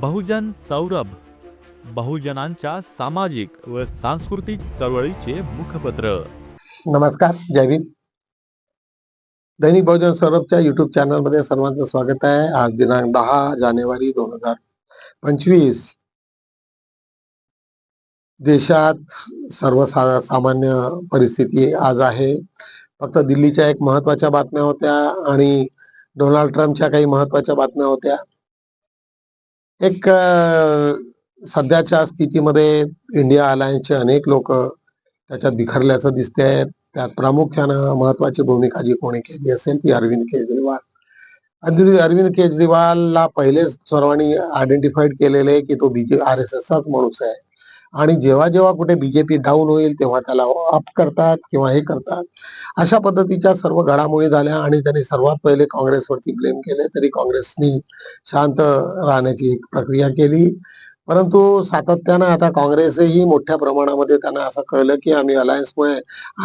बहुजन सौरभ बहुजनांच्या सामाजिक व सांस्कृतिक चळवळीचे मुखपत्र. नमस्कार जयवीर दैनिक बहुजन सौरभच्या युट्यूब चॅनलमध्ये सर्वांचं स्वागत आहे. आज दिनांक दहा जानेवारी दोन हजार पंचवीस. देशात सर्वसा सामान्य परिस्थिती आज आहे. फक्त दिल्लीच्या एक महत्त्वाच्या बातम्या होत्या आणि डोनाल्ड ट्रम्पच्या काही महत्त्वाच्या बातम्या होत्या. एक सध्याच्या स्थितीमध्ये इंडिया अलायन्सचे अनेक लोक त्याच्यात बिखरल्याचं दिसतंय. त्यात प्रामुख्यानं महत्वाची भूमिका जी कोणी केली असेल ती अरविंद केजरीवाल. अरविंद अरविंद केजरीवालला पहिलेच सर्वांनी आयडेंटिफाईड केलेले की तो बीजे आर एस एसचाच माणूस आहे. आणि जेव्हा जेव्हा कुठे बीजेपी डाऊन होईल तेव्हा त्याला अप करतात किंवा हे करतात. अशा पद्धतीच्या सर्व घडामोडी झाल्या आणि त्यांनी सर्वात पहिले काँग्रेसवरती ब्लेम केले. तरी काँग्रेसनी शांत राहण्याची एक प्रक्रिया केली. परंतु सातत्यानं आता काँग्रेसही मोठ्या प्रमाणामध्ये त्यांना असं कळलं की आम्ही अलायन्समुळे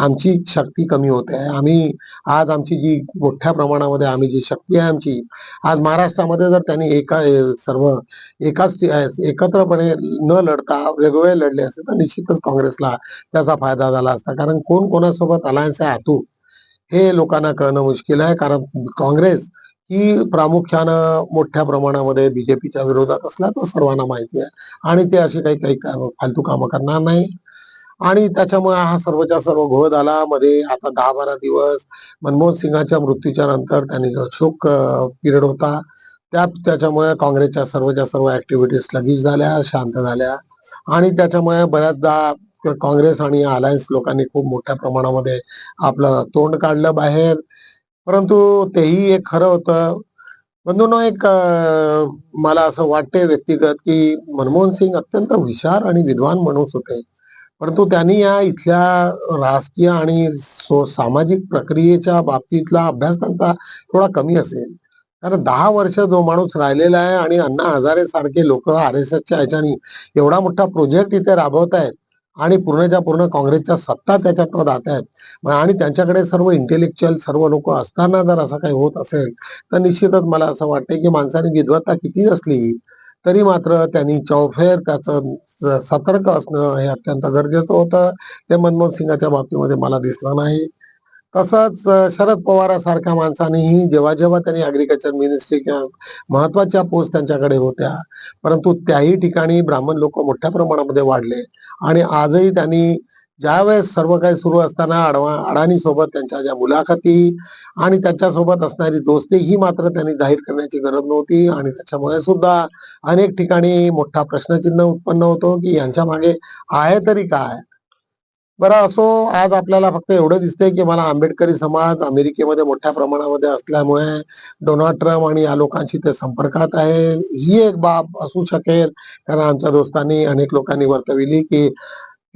आमची शक्ती कमी होते आहे. आम्ही आज आमची जी मोठ्या प्रमाणामध्ये आम्ही जी शक्ती आहे आमची आज महाराष्ट्रामध्ये जर त्यांनी एका सर्व एकाच एकत्रपणे न लढता वेगवेगळे लढले असते तर निश्चितच काँग्रेसला त्याचा फायदा झाला असता. कारण कोण कोणासोबत अलायन्स आहे आतू हे लोकांना कळणं मुश्किल आहे. कारण काँग्रेस की प्रामुख्यानं मोठ्या प्रमाणामध्ये बीजेपीच्या विरोधात असल्याचं तर सर्वांना माहिती आहे. आणि ते अशी काही काही फालतू कामं करणार नाही. आणि त्याच्यामुळे हा सर्वच्या सर्व घोळ झाला मध्ये आता दहा बारा दिवस मनमोहन सिंगाच्या मृत्यूच्या नंतर त्यांनी शोक पिरियड होता त्यात त्याच्यामुळे काँग्रेसच्या सर्वच्या सर्व ऍक्टिव्हिटीज लगेच झाल्या शांत झाल्या. आणि त्याच्यामुळे बऱ्याचदा काँग्रेस आणि अलायन्स लोकांनी खूप मोठ्या प्रमाणामध्ये आपलं तोंड काढलं बाहेर. परंतु तेही एक खरं होतं. बंधूंनो एक मला असं वाटते व्यक्तिगत की मनमोहन सिंग अत्यंत विशार आणि विद्वान माणूस होते. परंतु त्यांनी या इथल्या राजकीय आणि सो सामाजिक प्रक्रियेच्या बाबतीतला अभ्यास त्यांचा थोडा कमी असेल. कारण दहा वर्ष जो माणूस राहिलेला आहे आणि अण्णा हजारे सारखे लोक आर एस एसच्या ह्याच्यानी एवढा मोठा प्रोजेक्ट इथे राबवत आहेत आणि पूर्णच्या पूर्ण काँग्रेसच्या सत्ता त्याच्यात जात आहेत आणि त्यांच्याकडे सर्व इंटेलेक्च्युअल सर्व लोक असताना जर असं काही होत असेल तर निश्चितच मला असं वाटतं की माणसाने विद्वत्ता किती असली तरी मात्र त्यांनी चौफेर त्याचं सतर्क असणं हे अत्यंत गरजेचं होतं. ते मनमोहन सिंगाच्या बाबतीमध्ये मला दिसलं नाही. तसंच शरद पवारासारख्या माणसानेही जेव्हा जेव्हा त्यांनी अग्रिकल्चर मिनिस्ट्री किंवा महत्त्वाच्या पोस्ट त्यांच्याकडे होत्या परंतु त्याही ठिकाणी ब्राह्मण लोक मोठ्या प्रमाणामध्ये वाढले. आणि आजही त्यांनी ज्यावेळेस सर्व काही सुरू असताना अडवा अडाणी सोबत त्यांच्या ज्या मुलाखती आणि त्यांच्यासोबत असणारी दोस्ती ही मात्र त्यांनी जाहीर करण्याची गरज नव्हती. आणि त्याच्यामुळे सुद्धा अनेक ठिकाणी मोठा प्रश्नचिन्ह उत्पन्न होतो की यांच्या मागे आहे तरी काय? बरं असो आज आपल्याला फक्त एवढं दिसतंय की मला आंबेडकरी समाज अमेरिकेमध्ये मोठ्या प्रमाणामध्ये असल्यामुळे डोनाल्ड ट्रम्प आणि या लोकांशी ते संपर्कात आहे. ही एक बाब असू शकेल. कारण आमच्या दोस्तांनी अनेक लोकांनी वर्तविली की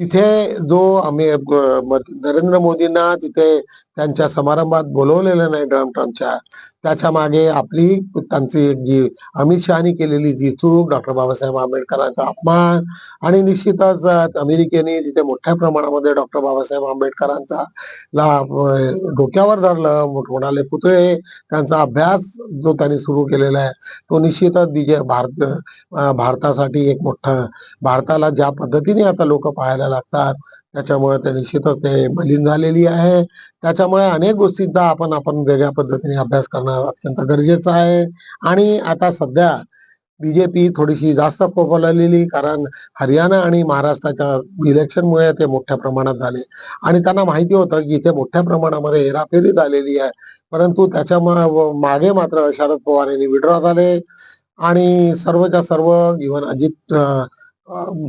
तिथे जो आम्ही नरेंद्र मोदींना तिथे त्यांच्या समारंभात बोलवलेलं नाही डोनाल्ड ट्रम्पच्या त्याच्यामागे आपली त्यांची जी अमित शहानी केलेली जी चूक डॉक्टर बाबासाहेब आंबेडकरांचा अपमान आणि निश्चितच अमेरिकेने तिथे मोठ्या प्रमाणामध्ये डॉक्टर बाबासाहेब आंबेडकरांचा ला डोक्यावर धरलं मोठ- पुतळे त्यांचा अभ्यास जो त्यांनी सुरू केलेला आहे तो निश्चितच बीजे भारत भारतासाठी एक मोठा भारताला ज्या पद्धतीने आता लोक पाहायला लागतात. त्याच्यामुळे ते निश्चितच ते मलिन झालेली आहे. त्याच्यामुळे अनेक गोष्टींचा आपण आपण वेगळ्या पद्धतीने अभ्यास करणं अत्यंत गरजेचं आहे. आणि आता सध्या बीजेपी थोडीशी जास्त पोपवलेली कारण हरियाणा आणि महाराष्ट्राच्या इलेक्शनमुळे ते मोठ्या प्रमाणात झाले. आणि त्यांना माहिती होतं की इथे मोठ्या प्रमाणामध्ये हेराफेरी झालेली आहे. परंतु त्याच्यामागे मात्र शरद पवार यांनी विड्रॉ झाले. आणि सर्वच्या सर्व इव्हन अजित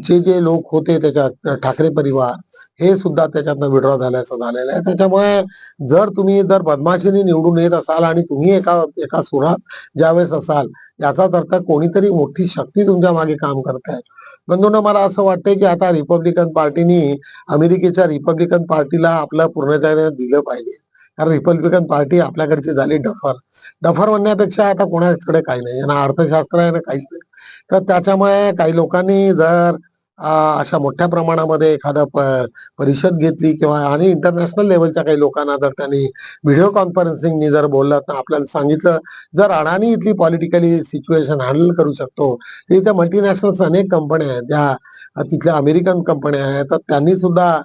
जे जे लोक होते त्याच्यात ठाकरे परिवार हे सुद्धा त्याच्यातनं विड्रॉ झाल्याचं झालेलं आहे. त्याच्यामुळे जर तुम्ही जर बदमाशीने निवडून येत असाल आणि तुम्ही एका एका सुरात ज्यावेळेस असाल याचाच अर्थ कोणीतरी मोठी शक्ती तुमच्या मागे काम करताय. बंधूंनो मला असं वाटतंय की आता रिपब्लिकन पार्टीनी अमेरिकेच्या रिपब्लिकन पार्टीला आपलं पूर्णत्याने दिलं पाहिजे. कारण रिपब्लिकन पार्टी आपल्याकडची झाली डफर. डफर म्हणण्यापेक्षा आता कोणाकडे काही नाही. यांना अर्थशास्त्र आहे ना काहीच नाही. तर त्याच्यामुळे काही लोकांनी जर अशा मोठ्या प्रमाणामध्ये एखादा परिषद घेतली किंवा आणि इंटरनॅशनल लेवलच्या काही लोकांना जर त्यांनी व्हिडिओ कॉन्फरन्सिंगनी जर बोललं तर आपल्याला सांगितलं जर अडाणी इथली पॉलिटिकली सिच्युएशन हँडल करू शकतो इथे मल्टीनॅशनल्स अनेक कंपन्या आहेत. त्या तिथल्या अमेरिकन कंपन्या आहेत. तर त्यांनी सुद्धा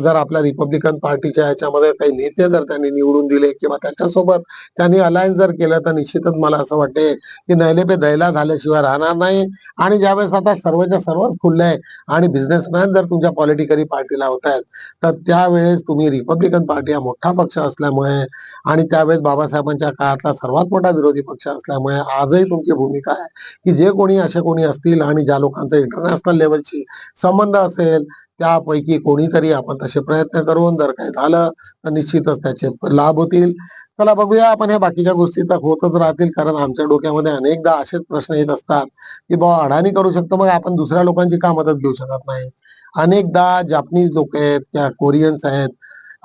जर आपल्या रिपब्लिकन पार्टीच्या याच्यामध्ये काही नेते जर त्यांनी निवडून दिले किंवा त्याच्यासोबत त्यांनी अलायन्स जर केलं तर निश्चितच मला असं वाटते की नैले पे दैला झाल्याशिवाय राहणार नाही. आणि ज्यावेळेस आता सर्वच्या सर्वच खुलले आहे आणि बिझनेसमॅन जर तुमच्या पॉलिटिकली पार्टीला होत आहेत तर त्यावेळेस तुम्ही रिपब्लिकन पार्टी हा मोठा पक्ष असल्यामुळे आणि त्यावेळेस बाबासाहेबांच्या काळातला सर्वात मोठा विरोधी पक्ष असल्यामुळे आजही तुमची भूमिका आहे की जे कोणी असे कोणी असतील आणि ज्या लोकांचं इंटरनॅशनल लेवलशी संबंध असेल त्यापैकी कोणीतरी आपण तसे प्रयत्न करून जर काही झालं तर निश्चितच त्याचे लाभ होतील. चला बघूया आपण ह्या बाकीच्या गोष्टी तर होतच राहतील कारण आमच्या डोक्यामध्ये अनेकदा असेच प्रश्न येत असतात की बाबा अडाणी करू शकतो मग आपण दुसऱ्या लोकांची का मदत घेऊ शकत नाही? अनेकदा जापनीज लोक आहेत किंवा कोरियन्स आहेत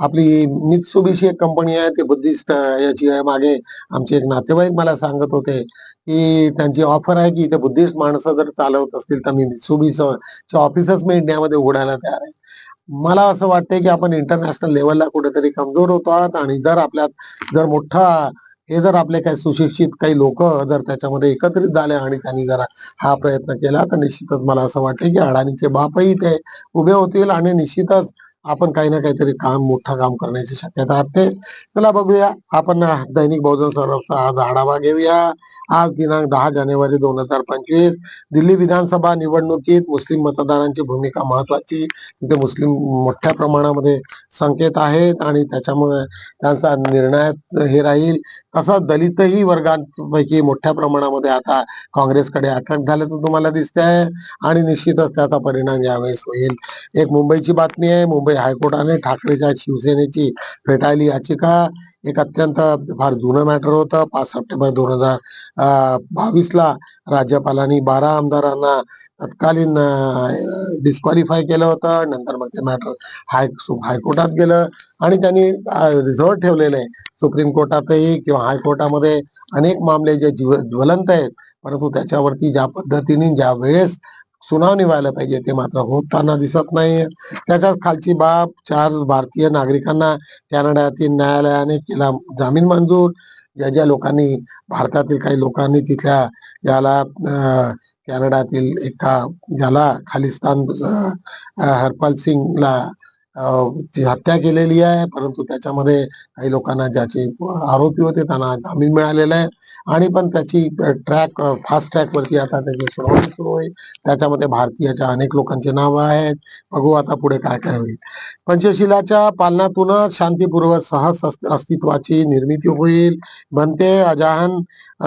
आपली मित्सुबिशी एक कंपनी आहे ते बुद्धिस्ट याची आहे मागे. आमचे एक नातेवाईक मला सांगत होते की त्यांची ऑफर आहे की इथे बुद्धिस्ट माणसं जर चालवत असतील तर मी मित्सुबिशी ऑफिसच मी इंडियामध्ये उघडायला तयार आहे. मला असं वाटतंय की आपण इंटरनॅशनल लेवलला कुठेतरी कमजोर होतो आहात आणि जर आपल्यात जर मोठा हे जर आपले काही सुशिक्षित काही लोक जर त्याच्यामध्ये एकत्रित झाले आणि त्यांनी जरा हा प्रयत्न केला तर निश्चितच मला असं वाटतं की अडाणीचे बापही ते उभे होतील आणि निश्चितच आपण काही ना काहीतरी काम मोठं काम करण्याची शक्यता असते. चला बघूया. आपण दैनिक बहुजन सर्वचा आज आढावा घेऊया. आज दिनांक दहा जानेवारी दोन हजार पंचवीस. दिल्ली विधानसभा निवडणुकीत मुस्लिम मतदारांची भूमिका महत्वाची तिथे मुस्लिम मोठ्या प्रमाणामध्ये संकेत आहेत आणि त्याच्यामुळे त्यांचा निर्णय हे राहील. तसंच दलितही वर्गांपैकी मोठ्या प्रमाणामध्ये आता काँग्रेसकडे अटक झाले तर तुम्हाला दिसते आहे आणि निश्चितच त्याचा परिणाम यावेळेस होईल. एक मुंबईची बातमी आहे. मुंबई हायकोर्टाने ठाकरेच्या शिवसेनेची फेटाळली याचिका. एक अत्यंत फार जुनं मॅटर होतं. पाच सप्टेंबर दोन हजार बावीस ला राज्यपालांनी बारा आमदारांना तत्कालीन डिस्क्वालिफाय केलं होतं. नंतर मग ते मॅटर हाय हायकोर्टात गेलं. आणि त्यांनी रिझॉर्ट ठेवलेले सुप्रीम कोर्टातही किंवा हायकोर्टामध्ये अनेक मामले जे ज्वलंत आहेत. परंतु त्याच्यावरती ज्या पद्धतीने ज्या वेळेस सुनावणी व्हायला पाहिजे ते मात्र होताना दिसत नाही त्याच्यात खालची बाब चार भारतीय नागरिकांना कॅनडातील न्यायालयाने केला जामीन मंजूर. ज्या ज्या लोकांनी भारतातील काही लोकांनी तिथल्या याला कॅनडातील एका ज्याला खालिस्तान हरपाल सिंगला ची हत्या केलेली आहे परंतु त्याच्यामध्ये काही लोकांना ज्याचे आरोपी होते त्यांना जामीन मिळालेला आहे. आणि पण त्याची ट्रॅक फास्ट ट्रॅक वरती आता त्याची सुनावणी सुरू होईल. त्याच्यामध्ये भारतीयाच्या अनेक लोकांचे नाव आहेत. बघू आता पुढे काय काय होईल. पंचशिलाच्या पालनातूनच शांतीपूर्व सहज अस्तित्वाची निर्मिती होईल. बनते अजाहन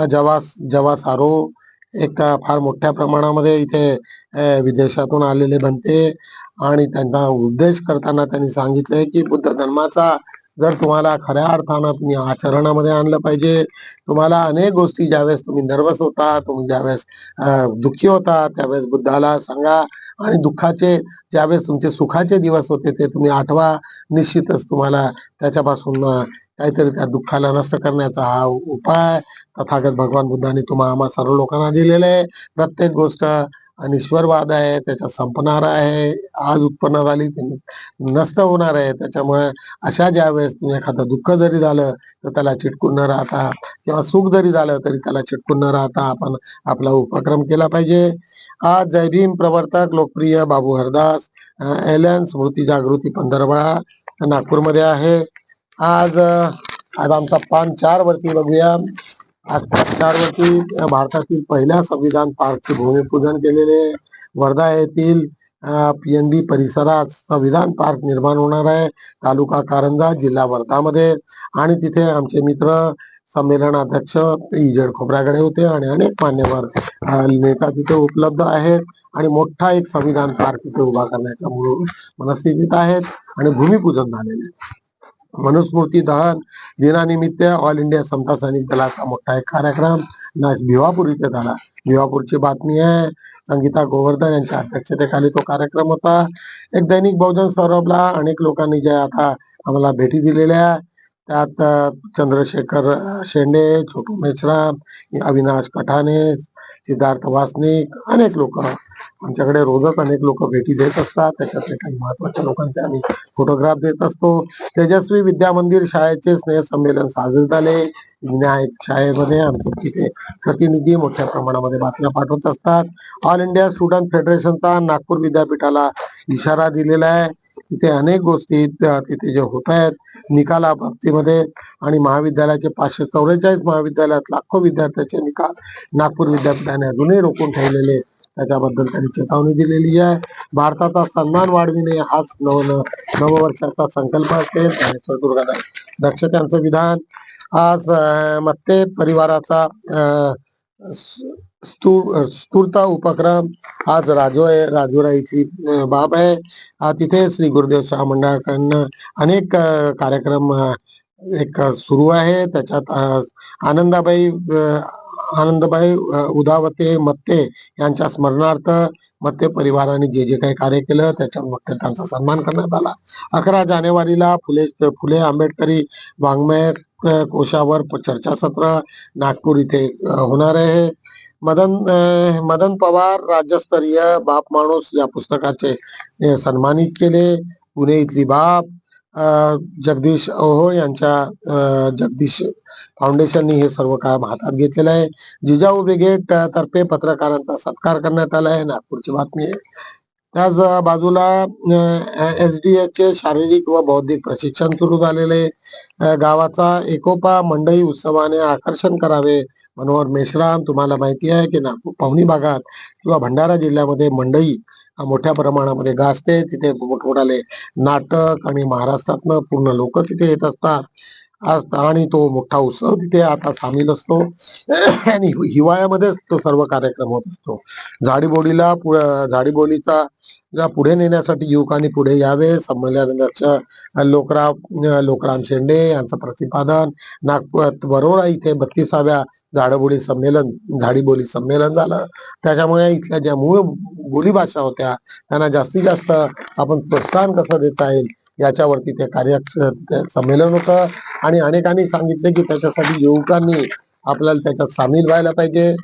जवास जवासारो एक फार मोठ्या प्रमाणामध्ये इथे विदेशातून आलेले बनते. आणि त्यांचा उद्देश करताना त्यांनी सांगितलंय की बुद्ध धर्माचा जर तुम्हाला खऱ्या अर्थानं तुम्ही आचरणामध्ये आणलं पाहिजे तुम्हाला अनेक गोष्टी ज्यावेळेस तुम्ही नर्वस होता तुम्ही ज्यावेळेस दुःखी होता त्यावेळेस बुद्धाला सांगा. आणि दुःखाचे ज्यावेळेस तुमचे सुखाचे दिवस होते ते तुम्ही आठवा. निश्चितच तुम्हाला त्याच्यापासून काहीतरी त्या दुःखाला नष्ट करण्याचा हा उपाय. तथागत भगवान बुद्धाने तुम्हा आम्हा सर्व लोकांना दिलेला आहे. प्रत्येक गोष्ट अनिश्वरवाद आहे त्याचा संपणार आहे आज उत्पन्न झाली नष्ट होणार आहे. त्याच्यामुळे अशा ज्या वेळेस तुम्ही एखादं दुःख जरी झालं तर त्याला चिटकून न राहता किंवा सुख जरी झालं तरी त्याला चिटकून न राहता आपण आपला उपक्रम केला पाहिजे. आज जय भीम प्रवर्तक लोकप्रिय बाबू हरदास एलन स्मृती जागृती पंधरवडा नागपूरमध्ये आहे. आज आज आमचा पान चार वरती बघूया. आज पान चार वरती भारतातील पहिल्या संविधान पार्कचे भूमिपूजन केलेले वर्धा येथील पीएनबी परिसरात संविधान पार्क निर्माण होणार आहे. तालुका कारंजा जिल्हा वर्धामध्ये. आणि तिथे आमचे मित्र संमेलन अध्यक्ष इजड खोबऱ्याकडे होते आणि अनेक मान्यवर नेता तिथे उपलब्ध आहेत. आणि मोठा एक संविधान पार्क तिथे उभा करण्याच्या म्हणून मनस्थितीत आहेत आणि भूमिपूजन झालेले आहे. मनुस्मृती दहन दिनानिमित्त ऑल इंडिया समता सैनिक दलाचा मोठा एक कार्यक्रम नाच भिवापूर इथे झाला. भिवापूरची बातमी आहे संगीता गोवर्धन यांच्या अध्यक्षतेखाली तो कार्यक्रम होता. एक दैनिक बहुजन सौरभला अनेक लोकांनी ज्या आता आम्हाला भेटी दिलेल्या त्यात चंद्रशेखर शेंडे छोटू मेश्राम अविनाश कठाणे सिद्धार्थ वासनिक अनेक लोक आमच्याकडे रोजच अनेक लोक भेटी देत असतात. त्याच्यातले काही महत्त्वाच्या लोकांचे आम्ही फोटोग्राफ देत असतो. तेजस्वी विद्या मंदिर शाळेचे स्नेहसंमेलन साजरे झाले. विनायक शाळेमध्ये आमचे तिथे प्रतिनिधी मोठ्या प्रमाणामध्ये बातम्या पाठवत असतात. ऑल इंडिया स्टुडंट फेडरेशनचा नागपूर विद्यापीठाला इशारा दिलेला आहे. तिथे अनेक गोष्टी तिथे जे होत आहेत निकाला बाबतीमध्ये. आणि महाविद्यालयाचे पाचशे चौवेचाळीस महाविद्यालयात लाखो विद्यार्थ्याचे निकाल नागपूर विद्यापीठाने अजूनही रोखून ठेवलेले त्याच्याबद्दल त्यांनी चेतावणी दिलेली आहे. भारताचा सन्मान वाढविणे हाच नव नववर्षाचा संकल्प असेल ज्ञानेश्वर दुर्गादास दक्षत्यांचं विधान. आज मत्ते परिवाराचा स्फूर्ता उपक्रम. आज राजो राजोरा इथली बाब आहे. तिथे श्री गुरुदेव शाह मंडळाकडनं अनेक कार्यक्रम एक सुरू आहे. त्याच्यात आनंदाबाई आनंदबाई उदावते मत्ते यांच्या स्मरणार्थ मत्ते परिवाराने जे जे काही कार्य केलं त्याच्या त्यांचा सन्मान करण्यात आला. अकरा जानेवारीला फुले फुले आंबेडकरी वाङ्मय कोशावर चर्चासत्र नागपूर इथे होणार आहे. मदन मदन पवार राज्यस्तरीय बाप माणूस या पुस्तकाचे सन्मानित केले. पुणे इथली बाप जगदीश ओहो यांच्या जगदीश फाउंडेशननी हे सर्व काम हातात घेतलेलं आहे. जिजाऊ ब्रिगेड तर्फे पत्रकारांचा सत्कार करण्यात आला आहे. नागपूरची बातमी आहे. त्याच बाजूला एस डी चे शारीरिक व बौद्धिक प्रशिक्षण सुरू झालेले गावाचा एकोपा मंडई उत्सवाने आकर्षण करावे. मनोहर मेश्राम तुम्हाला माहिती आहे की नागपूर पाहुणी भागात किंवा भंडारा जिल्ह्यामध्ये मंडई मोठ्या प्रमाणामध्ये गाजते. तिथे मोठमोठाले नाटक आणि महाराष्ट्रातनं पूर्ण लोक तिथे येत असतात. आज आणि तो मोठा उत्सव तिथे आता सामील असतो. आणि हिवाळ्यामध्येच तो सर्व कार्यक्रम होत असतो. झाडीबोडीला पु- झाडीबोलीचा ला पुढे नेण्यासाठी युवकांनी पुढे यावे. संमेलनाध्यक्ष लोकराव लोकराम शेंडे यांचं प्रतिपादन. नागपूर बरोडा इथे बत्तीसाव्या झाडबोली संमेलन झाडीबोली संमेलन झालं. त्याच्यामुळे इथल्या ज्या मूळ बोलीभाषा होत्या त्यांना जास्तीत जास्त आपण प्रोत्साहन कसं देता येईल याच्यावरती ते कार्य संमेलन होतं. आणि अनेकांनी सांगितले की त्याच्यासाठी युवकांनी आपल्याला त्याच्यात सामील व्हायला पाहिजे.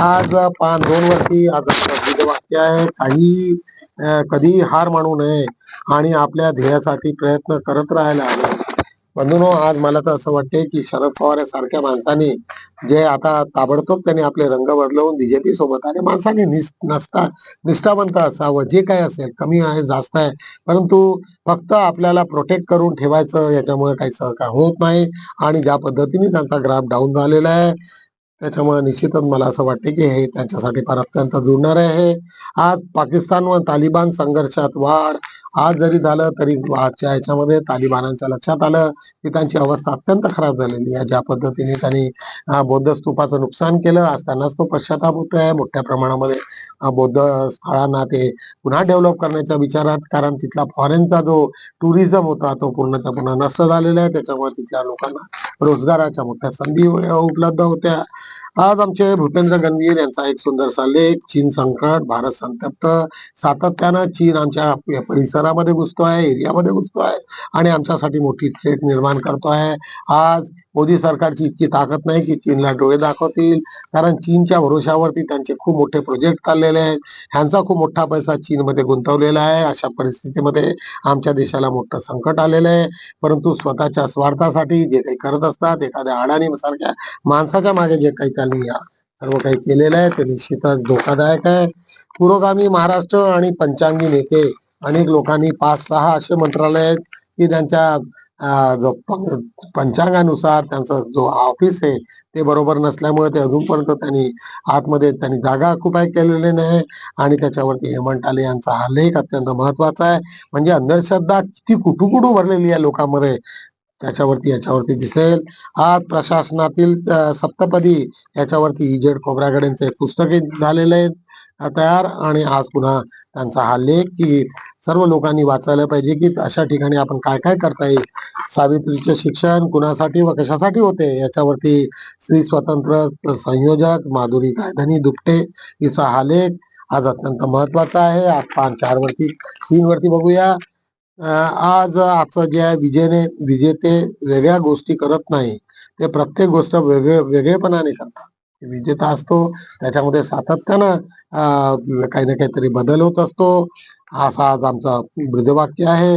आज पाच दोन वर्षी आज वाक्य आहे. काही कधी हार मानू नये आणि आपल्या ध्येयासाठी प्रयत्न करत राहायला हवे. बंधूनो आज मला तर असं वाटते की शरद पवार सारख्या माणसाने जे आता ताबडतोब त्यांनी आपले रंग बदलवून बीजेपी सोबत आणि माणसाने निष्ठा नसता निष्ठावंत असावं. जे काही असेल कमी आहे जास्त आहे परंतु फक्त आपल्याला प्रोटेक्ट करून ठेवायचं याच्यामुळे काही सहकार होत नाही आणि ज्या पद्धतीने त्यांचा ग्राफ डाऊन झालेला आहे त्याच्यामुळे निश्चितच मला असं वाटते की हे त्यांच्यासाठी फार अत्यंत जुळणार आहे. आज पाकिस्तान व तालिबान संघर्षात वाढ आज जरी झालं तरी आजच्या ह्याच्यामध्ये तालिबानांच्या लक्षात आलं की त्यांची अवस्था अत्यंत खराब झालेली आहे. ज्या पद्धतीने त्यांनी बौद्ध स्तूपाचं नुकसान केलं आज त्यांनाच तो पश्चाताप होतो आहे मोठ्या प्रमाणामध्ये बौद्ध स्थळांना ते पुन्हा डेव्हलप करण्याच्या विचारात कारण तिथला फॉरेनचा जो टुरिझम होता तो पूर्णच्या पूर्ण नष्ट झालेला आहे. त्याच्यामुळे तिथल्या लोकांना रोजगाराच्या मोठ्या संधी उपलब्ध होत्या. आज आमचे भूपेंद्र गंभीर यांचा एक सुंदरसा लेख चीन संकट भारत संतप्त सातत्यानं चीन आमच्या परिसर शहरामध्ये घुसतो आहे एरियामध्ये घुसतो आहे आणि आमच्यासाठी मोठी थ्रेट निर्माण करतो आहे. आज मोदी सरकारची इतकी ताकद नाही की चीनला डोळे दाखवतील कारण चीनच्या भरोशावरती त्यांचे खूप मोठे प्रोजेक्ट चाललेले आहेत. ह्यांचा खूप मोठा पैसा चीनमध्ये गुंतवलेला आहे. अशा परिस्थितीमध्ये आमच्या देशाला मोठं संकट आलेलं आहे. परंतु स्वतःच्या स्वार्थासाठी जे काही करत असतात एखाद्या अडाणी सारख्या माणसाच्या मागे जे काही त्यांनी या सर्व काही केलेलं आहे ते निश्चितच धोकादायक आहे. पुरोगामी महाराष्ट्र आणि पंचांगी नेते अनेक लोकांनी पाच सहा असे मंत्रालय आहेत की त्यांच्या पंचांगानुसार त्यांचं जो ऑफिस आहे ते बरोबर नसल्यामुळे ते अजूनपर्यंत त्यांनी आतमध्ये त्यांनी जागा ऑक्युपाय केलेली नाही आणि त्याच्यावरती हेमंत आले यांचा हा लेख अत्यंत महत्त्वाचा आहे. म्हणजे अंधश्रद्धा किती कुटुकुटू भरलेली आहे लोकांमध्ये. त्याच्यावरती याच्यावरती दिसेल. आज प्रशासनातील सप्तपदी याच्यावरती इजेड खोब्रागडेंचे पुस्तके झालेले आहेत तयार. आणि आज पुन्हा त्यांचा हा लेख की सर्व लोकांनी वाचायला पाहिजे की अशा ठिकाणी आपण काय काय करता येईल. सावित्रीचे शिक्षण कुणासाठी व कशासाठी होते? याच्यावरती श्री स्वतंत्र संयोजक माधुरी गायधनी दुपटे हिचा हा लेख आज अत्यंत महत्त्वाचा आहे. आज पाच चार वरती तीन वरती बघूया. आज आजचं जे आहे विजेने विजेते वेगळ्या गोष्टी करत नाही. ते प्रत्येक गोष्ट वेगळे वेगळेपणाने करतात. विजेता असतो त्याच्यामध्ये सातत्यानं अं, काही ना काहीतरी बदल होत असतो. असा आज आमचा ब्रीदवाक्य आहे.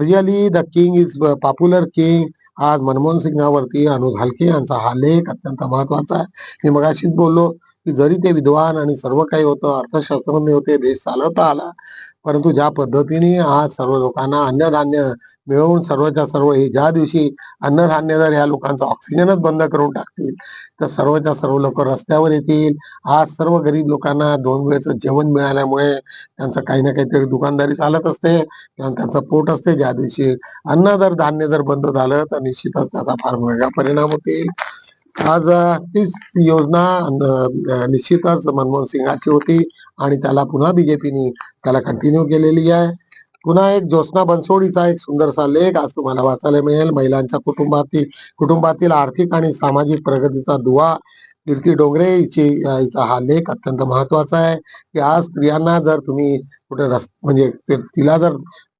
Really the king is popular king. आज मनमोहन सिंगावरती अनुज हलके यांचा हा लेख अत्यंत महत्त्वाचा आहे. मी मगाशीच बोललो की जरी ते विद्वान आणि सर्व काही होतं अर्थशास्त्रज्ञ होते देश चालवता आला परंतु ज्या पद्धतीने आज सर्व लोकांना अन्नधान्य मिळवून सर्वच्या सर्व हे ज्या दिवशी अन्नधान्य जर ह्या लोकांचा ऑक्सिजनच बंद करून टाकतील तर सर्वच्या सर्व लोक रस्त्यावर येतील. आज सर्व गरीब लोकांना दोन वेळेचं जेवण मिळाल्यामुळे त्यांचं काही ना काहीतरी दुकानदारी चालत असते किंवा त्यांचं पोट असते. ज्या दिवशी अन्न जर धान्य जर बंद झालं तर निश्चितच त्याचा फार वेगळा परिणाम होतील. आज तीच योजना निश्चितच मनमोहन सिंगाची होती आणि त्याला पुन्हा बीजेपीने त्याला कंटिन्यू केलेली आहे. पुन्हा एक ज्योत्ना बनसोडीचा एक सुंदरसा लेख आज तुम्हाला वाचायला मिळेल. महिलांच्या कुटुंबातील कुटुंबातील आर्थिक आणि सामाजिक प्रगतीचा दुवा कीर्ती डोंगरे हिची हिचा हा लेख अत्यंत महत्त्वाचा आहे. की आज स्त्रियांना जर तुम्ही कुठे रस म्हणजे तिला जर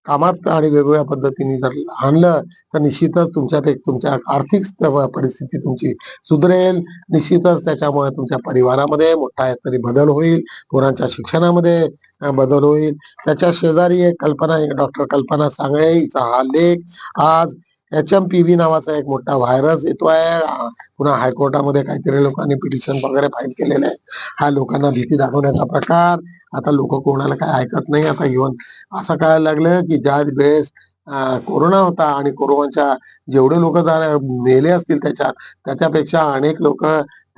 कामात आणि वेगवेगळ्या पद्धतीने जर आणलं तर निश्चितच तुमच्या तुमच्या आर्थिक परिस्थिती तुमची सुधरेल. निश्चितच त्याच्यामुळे तुमच्या परिवारामध्ये मोठा तरी बदल होईल. पोरांच्या शिक्षणामध्ये बदल होईल. त्याच्या शेजारी एक कल्पना एक डॉक्टर कल्पना सांगळे हिचा हा लेख आज एच एम पी व्ही नावाचा एक मोठा व्हायरस येतोय आहे. पुन्हा हायकोर्टामध्ये काहीतरी लोकांनी पिटिशन वगैरे फाईल केलेलं आहे. हा लोकांना भीती दाखवण्याचा प्रकार. आता लोक कोणाला काय ऐकत नाही. आता इव्हन असं कळायला लागलं की ज्या वेळेस कोरोना होता आणि कोरोनाच्या जेवढे लोक मेले असतील त्याच्यात त्याच्यापेक्षा अनेक लोक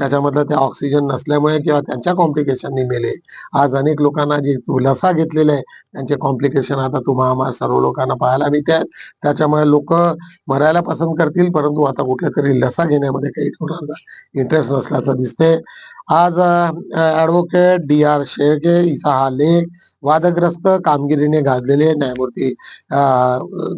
त्याच्यामधलं ते ऑक्सिजन नसल्यामुळे किंवा त्यांच्या कॉम्प्लिकेशननी मेले. आज अनेक लोकांना जे लसा घेतलेले आहे त्यांचे कॉम्प्लिकेशन आता तुम्हा सर्व लोकांना पाहायला मिळते त्याच्यामुळे लोक मरायला पसंत करतील परंतु आता कुठल्या तरी लसा घेण्यामध्ये काही कोणाला इंटरेस्ट नसल्याचं दिसते आज ऍडव्होकेट डी आर शेळके हिचा हा लेख वादग्रस्त कामगिरीने गाजलेले न्यायमूर्ती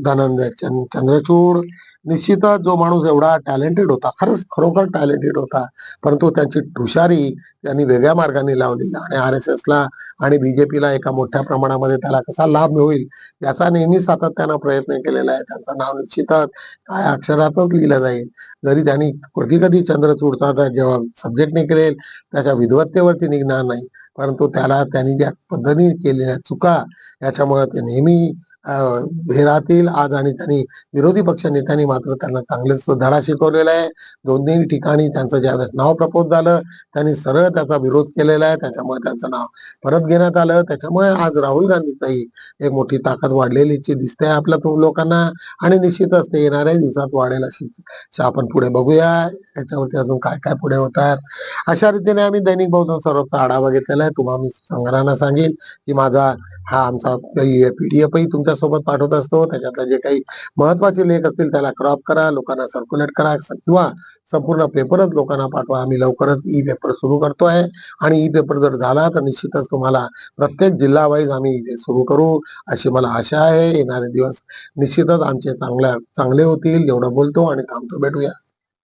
धनंजय चंद- चंद्रचूड निश्चितच जो माणूस एवढा टॅलेंटेड होता खरंच खरोखर टॅलेंटेड होता परंतु त्यांची तुषारी त्यांनी वेगळ्या मार्गाने लावली आणि आर एस ला आणि बीजेपीला एका मोठ्या प्रमाणामध्ये त्याला कसा लाभ होईल याचा नेहमी सातत्यानं प्रयत्न केलेला आहे. त्यांचं नाव निश्चितच काय अक्षरातच लिहिलं जाईल. जरी त्यांनी कधी कधी चंद्रचूडचा तर जेव्हा सब्जेक्ट निघेल त्याच्या विद्वत्तेवरती निघणार नाही परंतु त्याला त्यांनी ज्या पद्धतीने केलेल्या चुका याच्यामुळे ते नेहमी हे राहतील. आज आणि त्यांनी विरोधी पक्ष नेत्यांनी मात्र त्यांना चांगलेच धडा शिकवलेला आहे. दोन तीन ठिकाणी त्यांचं ज्यावेळेस नाव प्रपोज झालं त्यांनी सरळ त्याचा विरोध केलेला आहे. त्याच्यामुळे त्यांचं नाव परत घेण्यात आलं. त्याच्यामुळे आज राहुल गांधीचाही एक मोठी ताकद वाढलेलीची दिसते आपल्या तो लोकांना. आणि निश्चितच ते येणाऱ्या दिवसात वाढेल अशी आपण पुढे बघूया. याच्यावरती अजून काय काय पुढे होत अशा रीतीने आम्ही दैनिक बहुजन सर्वचा आढावा घेतलेला आहे. तुम्हाला मी संग्रहांना सांगेन की माझा हा आमचा पीडीएफही तुमच्या सोबत पाठवत असतो. त्याच्यातले जे काही महत्त्वाचे लेख असतील त्याला क्रॉप करा लोकांना सर्क्युलेट करा किंवा संपूर्ण पेपरच लोकांना पाठवा. आम्ही लवकरच ई पेपर सुरू करतोय. आणि ई पेपर जर झाला तर निश्चितच तुम्हाला प्रत्येक जिल्हा वाईज आम्ही सुरू करू अशी मला आशा आहे. येणारे दिवस निश्चितच आमचे चांगल्या चांगले होतील. एवढं बोलतो आणि थांबतो. भेटूया.